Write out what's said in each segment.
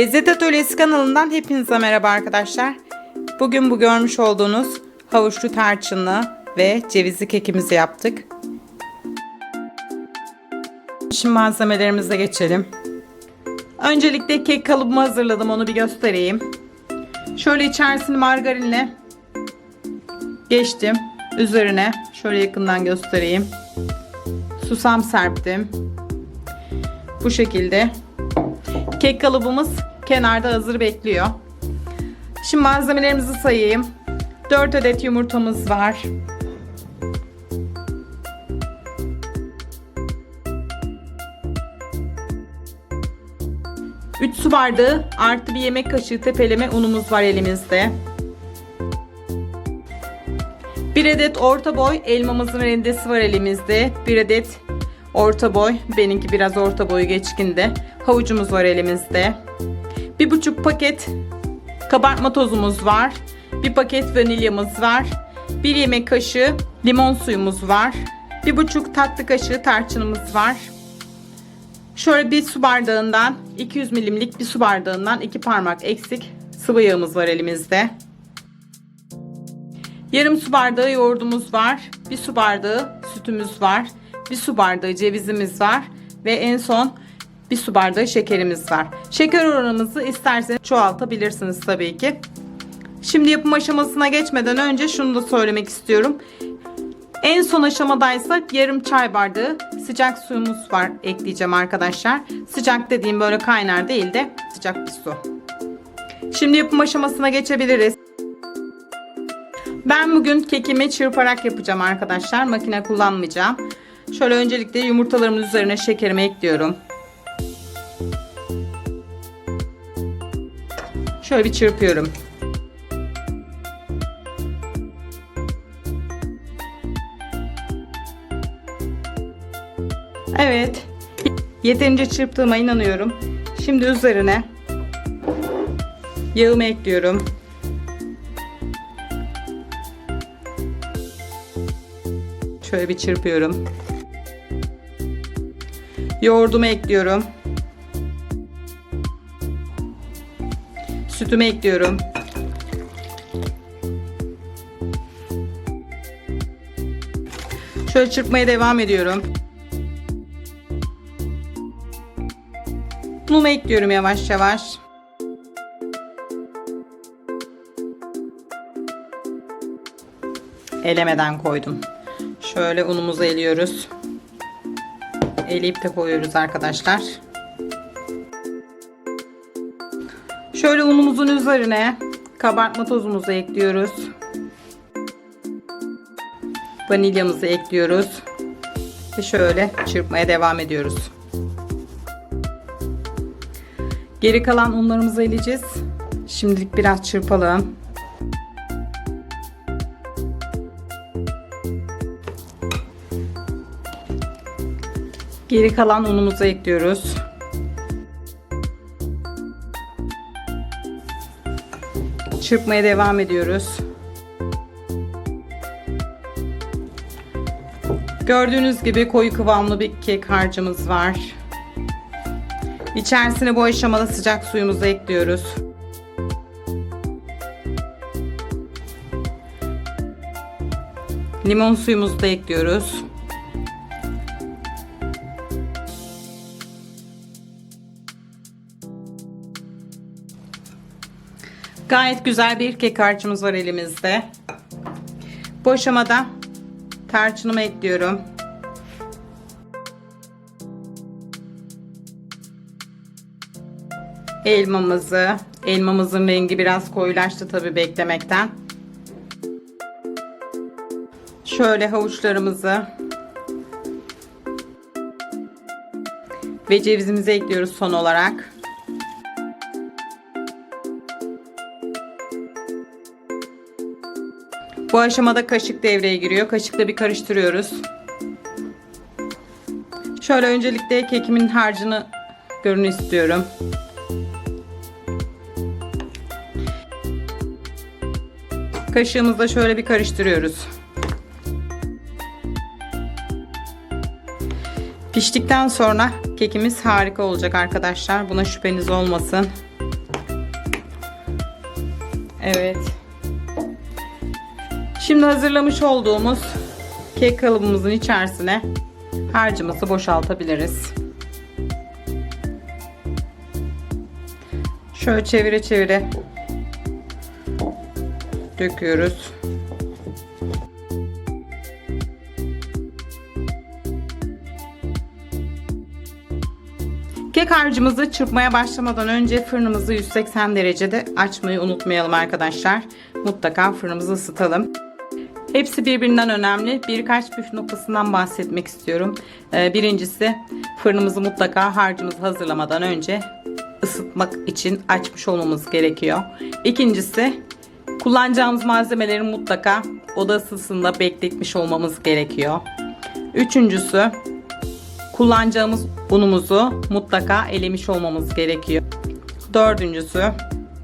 Lezzet Atölyesi kanalından hepinize merhaba arkadaşlar. Bugün bu görmüş olduğunuz havuçlu tarçınlı ve cevizli kekimizi yaptık. Şimdi malzemelerimize geçelim. Öncelikle kek kalıbımı hazırladım onu bir göstereyim. Şöyle içerisini margarinle geçtim. Üzerine şöyle yakından göstereyim. Susam serptim. Bu şekilde. Kek kalıbımız kenarda hazır bekliyor. Şimdi malzemelerimizi sayayım. 4 adet yumurtamız var. Üç su bardağı artı bir yemek kaşığı tepeleme unumuz var elimizde. Bir adet orta boy elmamızın rendesi var elimizde. Bir adet orta boy, benimki biraz orta boyu geçkinde. Havucumuz var elimizde. Bir buçuk paket kabartma tozumuz var. Bir paket vanilyamız var. Bir yemek kaşığı limon suyumuz var. Bir buçuk tatlı kaşığı tarçınımız var. Şöyle bir su bardağından 200 milimlik bir su bardağından iki parmak eksik sıvı yağımız var elimizde. Yarım su bardağı yoğurdumuz var. Bir su bardağı sütümüz var. Bir su bardağı cevizimiz var. Ve en son bir su bardağı şekerimiz var. Şeker oranımızı isterseniz çoğaltabilirsiniz tabii ki. Şimdi yapım aşamasına geçmeden önce şunu da söylemek istiyorum. En son aşamadaysa yarım çay bardağı sıcak suyumuz var ekleyeceğim arkadaşlar. Sıcak dediğim böyle kaynar değil de sıcak bir su. Şimdi yapım aşamasına geçebiliriz. Ben bugün kekimi çırparak yapacağım arkadaşlar. Makine kullanmayacağım. Şöyle öncelikle yumurtalarımın üzerine şekerimi ekliyorum. Şöyle bir çırpıyorum. Evet. Yeterince çırptığıma inanıyorum. Şimdi üzerine yağımı ekliyorum. Şöyle bir çırpıyorum. Yoğurdumu ekliyorum. Sütümü ekliyorum. Şöyle çırpmaya devam ediyorum. Unumu ekliyorum yavaş yavaş. Elemeden koydum. Şöyle unumuzu eliyoruz. Eleyip de koyuyoruz arkadaşlar. Şöyle unumuzun üzerine kabartma tozumuzu ekliyoruz. Vanilyamızı ekliyoruz. Ve şöyle çırpmaya devam ediyoruz. Geri kalan unlarımızı eleyeceğiz. Şimdilik biraz çırpalım. Geri kalan unumuzu ekliyoruz. Çırpmaya devam ediyoruz. Gördüğünüz gibi koyu kıvamlı bir kek harcımız var. İçerisine bu aşamada sıcak suyumuzu ekliyoruz. Limon suyumuzu da ekliyoruz. Gayet güzel bir kek harcımız var elimizde. Bu aşamada tarçınımı ekliyorum. Elmamızı, elmamızın rengi biraz koyulaştı tabi beklemekten. Şöyle havuçlarımızı ve cevizimizi ekliyoruz son olarak. Bu aşamada kaşık devreye giriyor. Kaşıkla bir karıştırıyoruz. Şöyle öncelikle kekimin harcını görün istiyorum. Kaşığımızla şöyle bir karıştırıyoruz. Piştikten sonra kekimiz harika olacak arkadaşlar. Buna şüpheniz olmasın. Evet. Şimdi hazırlamış olduğumuz kek kalıbımızın içerisine harcımızı boşaltabiliriz. Şöyle çevire çevire döküyoruz. Kek harcımızı çırpmaya başlamadan önce fırınımızı 180 derecede açmayı unutmayalım arkadaşlar. Mutlaka fırınımızı ısıtalım. Hepsi birbirinden önemli. Birkaç püf noktasından bahsetmek istiyorum. Ee, Birincisi fırınımızı mutlaka harcımızı hazırlamadan önce ısıtmak için açmış olmamız gerekiyor. İkincisi kullanacağımız malzemeleri mutlaka oda ısısında bekletmiş olmamız gerekiyor. Üçüncüsü kullanacağımız unumuzu mutlaka elemiş olmamız gerekiyor. Dördüncüsü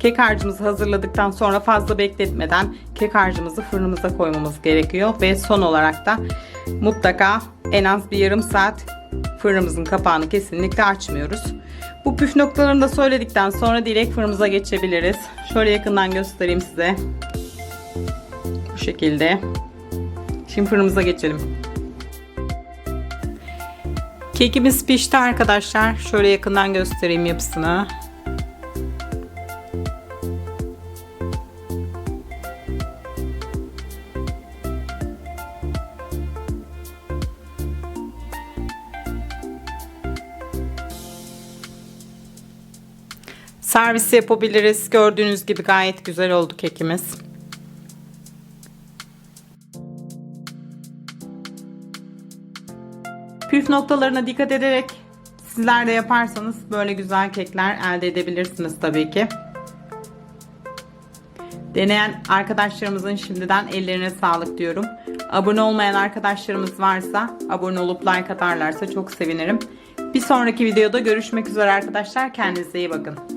kek harcımızı hazırladıktan sonra fazla bekletmeden kek harcımızı fırınımıza koymamız gerekiyor. Ve son olarak da mutlaka en az bir yarım saat fırınımızın kapağını kesinlikle açmıyoruz. Bu püf noktalarını da söyledikten sonra direkt fırınımıza geçebiliriz. Şöyle yakından göstereyim size. Bu şekilde. Şimdi fırınımıza geçelim. Kekimiz pişti arkadaşlar. Şöyle yakından göstereyim yapısını. Servis yapabiliriz. Gördüğünüz gibi gayet güzel oldu kekimiz. Püf noktalarına dikkat ederek sizler de yaparsanız böyle güzel kekler elde edebilirsiniz tabii ki. Deneyen arkadaşlarımızın şimdiden ellerine sağlık diyorum. Abone olmayan arkadaşlarımız varsa abone olup like atarlarsa çok sevinirim. Bir sonraki videoda görüşmek üzere arkadaşlar. Kendinize iyi bakın.